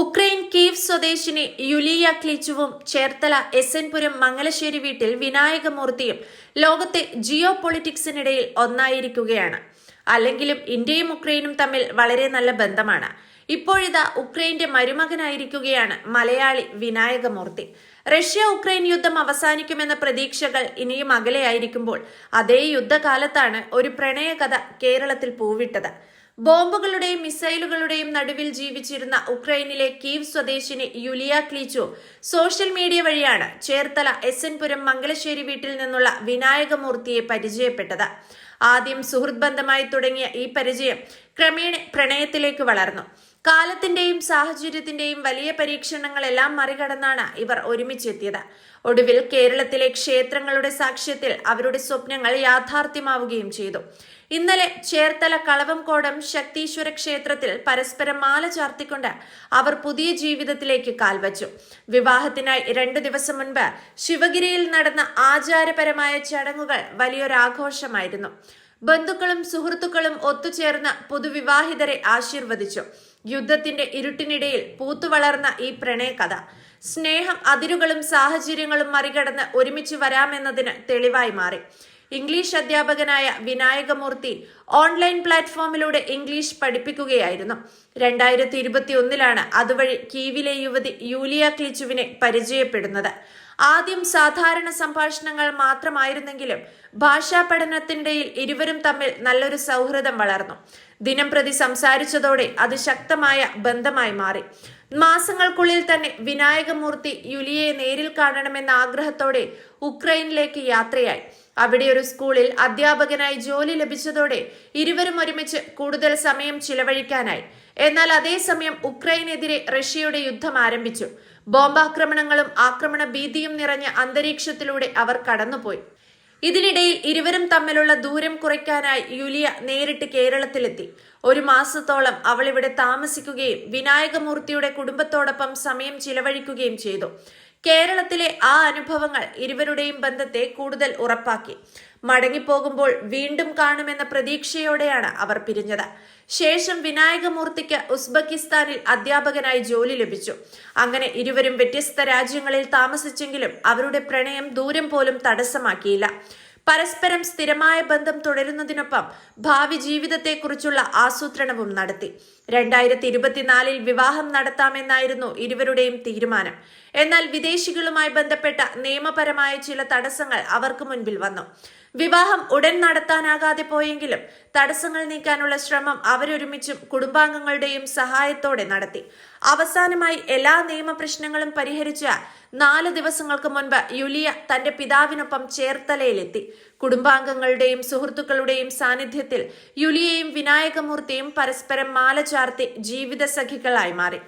Ukraine Kyiv സ്വദേശിനി Yulia ക്ലിച്ചുവും Cherthala S N Puram Mangalassery വീട്ടിൽ വിനായകമൂർത്തിയും ലോകത്തെ ജിയോ പൊളിറ്റിക്സിനിടയിൽ ഒന്നായിരിക്കുകയാണ്. അല്ലെങ്കിലും ഇന്ത്യയും ഉക്രൈനും തമ്മിൽ വളരെ നല്ല ബന്ധമാണ്. ഇപ്പോഴിതാ ഉക്രൈന്റെ മരുമകനായിരിക്കുകയാണ് മലയാളി വിനായകമൂർത്തി റഷ്യ ഉക്രൈൻ യുദ്ധം അവസാനിക്കുമെന്ന പ്രതീക്ഷകൾ ഇനിയും അകലെയായിരിക്കുമ്പോൾ അതേ യുദ്ധകാലത്താണ് ഒരു പ്രണയകഥ കേരളത്തിൽ പൂവിട്ടത്. ബോംബുകളുടെയും മിസൈലുകളുടെയും നടുവിൽ ജീവിച്ചിരുന്ന ഉക്രൈനിലെ കീവ് സ്വദേശിനി യുലിയ ക്ലീച്ചോ സോഷ്യൽ മീഡിയ വഴിയാണ് ചേർത്തല എസ് എൻ പുരം മംഗലശ്ശേരി വീട്ടിൽ നിന്നുള്ള വിനായകമൂർത്തിയെ പരിചയപ്പെട്ടത്. ആദ്യം സുഹൃത്ബന്ധമായി തുടങ്ങിയ ഈ പരിചയം ക്രമേണ പ്രണയത്തിലേക്ക് വളർന്നു. കാലത്തിന്റെയും സാഹചര്യത്തിന്റെയും വലിയ പരീക്ഷണങ്ങളെല്ലാം മറികടന്നാണ് ഇവർ ഒരുമിച്ചെത്തിയത്. ഒടുവിൽ കേരളത്തിലെ ക്ഷേത്രങ്ങളുടെ സാക്ഷ്യത്തിൽ അവരുടെ സ്വപ്നങ്ങൾ യാഥാർത്ഥ്യമാവുകയും ചെയ്തു. ഇന്നലെ ചേർത്തല കളവംകോടം ശക്തീശ്വര ക്ഷേത്രത്തിൽ പരസ്പരം മാല ചാർത്തിക്കൊണ്ട് അവർ പുതിയ ജീവിതത്തിലേക്ക് കാൽവച്ചു. വിവാഹത്തിനായി രണ്ടു ദിവസം മുൻപ് ശിവഗിരിയിൽ നടന്ന ആചാരപരമായ ചടങ്ങുകൾ വലിയൊരാഘോഷമായിരുന്നു. ബന്ധുക്കളും സുഹൃത്തുക്കളും ഒത്തുചേർന്ന് പുതുവിവാഹിതരെ ആശീർവദിച്ചു. യുദ്ധത്തിന്റെ ഇരുട്ടിനിടയിൽ പൂത്തുവളർന്ന ഈ പ്രണയകഥ. സ്നേഹം അതിരുകളും സാഹചര്യങ്ങളും മറികടന്ന് ഒരുമിച്ച് വരാമെന്നതിന് തെളിവായി മാറി. ഇംഗ്ലീഷ് അധ്യാപകനായ വിനായകമൂർത്തി ഓൺലൈൻ പ്ലാറ്റ്ഫോമിലൂടെ ഇംഗ്ലീഷ് പഠിപ്പിക്കുകയായിരുന്നു. രണ്ടായിരത്തി ഇരുപത്തി ഒന്നിലാണ് അതുവഴി കീവിലെ യുവതി യൂലിയ ക്ലിച്ചുവിനെ പരിചയപ്പെടുന്നത്. ആദ്യം സാധാരണ സംഭാഷണങ്ങൾ മാത്രമായിരുന്നെങ്കിലും ഭാഷാ പഠനത്തിനിടയിൽ ഇരുവരും തമ്മിൽ നല്ലൊരു സൗഹൃദം വളർന്നു. ദിനം പ്രതി സംസാരിച്ചതോടെ അത് ശക്തമായ ബന്ധമായി മാറി. മാസങ്ങൾക്കുള്ളിൽ തന്നെ വിനായകമൂർത്തി യുലിയെ നേരിൽ കാണണമെന്ന ആഗ്രഹത്തോടെ ഉക്രൈനിലേക്ക് യാത്രയായി. അവിടെ ഒരു സ്കൂളിൽ അധ്യാപകനായി ജോലി ലഭിച്ചതോടെ ഇരുവരും ഒരുമിച്ച് കൂടുതൽ സമയം ചിലവഴിക്കാനായി. എന്നാൽ അതേസമയം ഉക്രൈനെതിരെ റഷ്യയുടെ യുദ്ധം ആരംഭിച്ചു. ബോംബാക്രമണങ്ങളും ആക്രമണ ഭീതിയും നിറഞ്ഞ അന്തരീക്ഷത്തിലൂടെ അവർ കടന്നുപോയി. ഇതിനിടയിൽ ഇരുവരും തമ്മിലുള്ള ദൂരം കുറയ്ക്കാനായി യുലിയ നേരിട്ട് കേരളത്തിലെത്തി. ഒരു മാസത്തോളം അവൾ ഇവിടെ താമസിക്കുകയും വിനായകമൂർത്തിയുടെ കുടുംബത്തോടൊപ്പം സമയം ചിലവഴിക്കുകയും ചെയ്തു. കേരളത്തിലെ ആ അനുഭവങ്ങൾ ഇരുവരുടെയും ബന്ധത്തെ കൂടുതൽ ഉറപ്പാക്കി. മടങ്ങിപ്പോകുമ്പോൾ വീണ്ടും കാണുമെന്ന പ്രതീക്ഷയോടെയാണ് അവർ പിരിഞ്ഞത്. ശേഷം വിനായകമൂർത്തിക്ക് ഉസ്ബെക്കിസ്ഥാനിൽ അധ്യാപകനായി ജോലി ലഭിച്ചു. അങ്ങനെ ഇരുവരും വ്യത്യസ്ത രാജ്യങ്ങളിൽ താമസിച്ചെങ്കിലും അവരുടെ പ്രണയം ദൂരം പോലും തടസ്സമാക്കിയില്ല. പരസ്പരം സ്ഥിരമായ ബന്ധം തുടരുന്നതിനൊപ്പം ഭാവി ജീവിതത്തെക്കുറിച്ചുള്ള ആസൂത്രണവും നടത്തി. രണ്ടായിരത്തി ഇരുപത്തിനാലിൽ വിവാഹം നടത്താമെന്നായിരുന്നു ഇരുവരുടെയും തീരുമാനം. എന്നാൽ വിദേശികളുമായി ബന്ധപ്പെട്ട നിയമപരമായ ചില തടസ്സങ്ങൾ അവർക്ക് മുൻപിൽ വന്നു. വിവാഹം ഉടൻ നടത്താനാകാതെ പോയെങ്കിലും തടസ്സങ്ങൾ നീക്കാനുള്ള ശ്രമം അവരൊരുമിച്ചും കുടുംബാംഗങ്ങളുടെയും സഹായത്തോടെ നടത്തി. അവസാനമായി എല്ലാ നിയമപ്രശ്നങ്ങളും പരിഹരിച്ച നാല് ദിവസങ്ങൾക്ക് മുൻപ് യുലിയ തന്റെ പിതാവിനൊപ്പം ചേർത്തലയിലെത്തി. കുടുംബാംഗങ്ങളുടെയും സുഹൃത്തുക്കളുടെയും സാന്നിധ്യത്തിൽ യുലിയയും വിനായകമൂർത്തിയും പരസ്പരം മാല ചാർത്തി ജീവിത സഖികളായി മാറി.